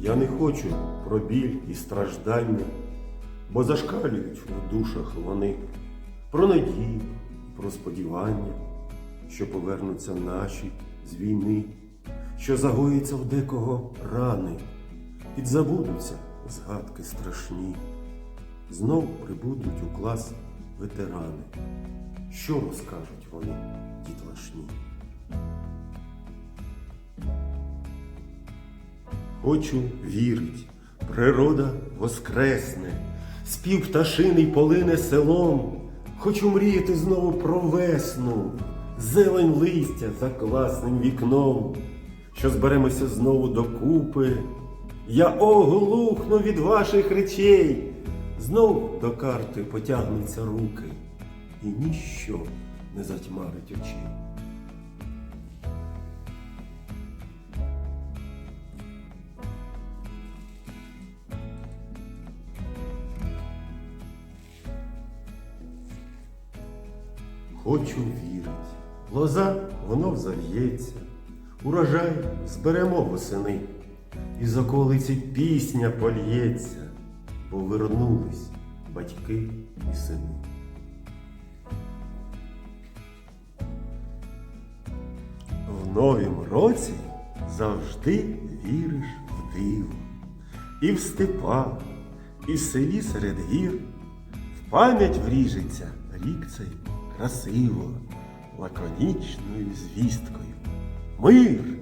Я не хочу про біль і страждання, бо зашкалюють в душах вони про надію, про сподівання, що повернуться наші з війни, що загоїться в декого рани, підзабудуться згадки страшні, знов прибудуть у клас ветерани. Що розкажуть вони дітлашні? Хочу вірить, природа воскресне, спів пташиний полине селом. Хочу мріяти знову про весну, зелень листя за класним вікном, що зберемося знову докупи. Я оглухну від ваших речей, знов до карти потягнуться руки, і ніщо не затьмарить очей. Хочу вірить, лоза воно взов'ється, урожай зберемо восени, і з околиці пісня польється, бо вернулись батьки і сини. В новім році завжди віриш в диво, і в степах, і в селі серед гір, в пам'ять вріжеться рік цей красиво, лаконічною звісткою. Мир!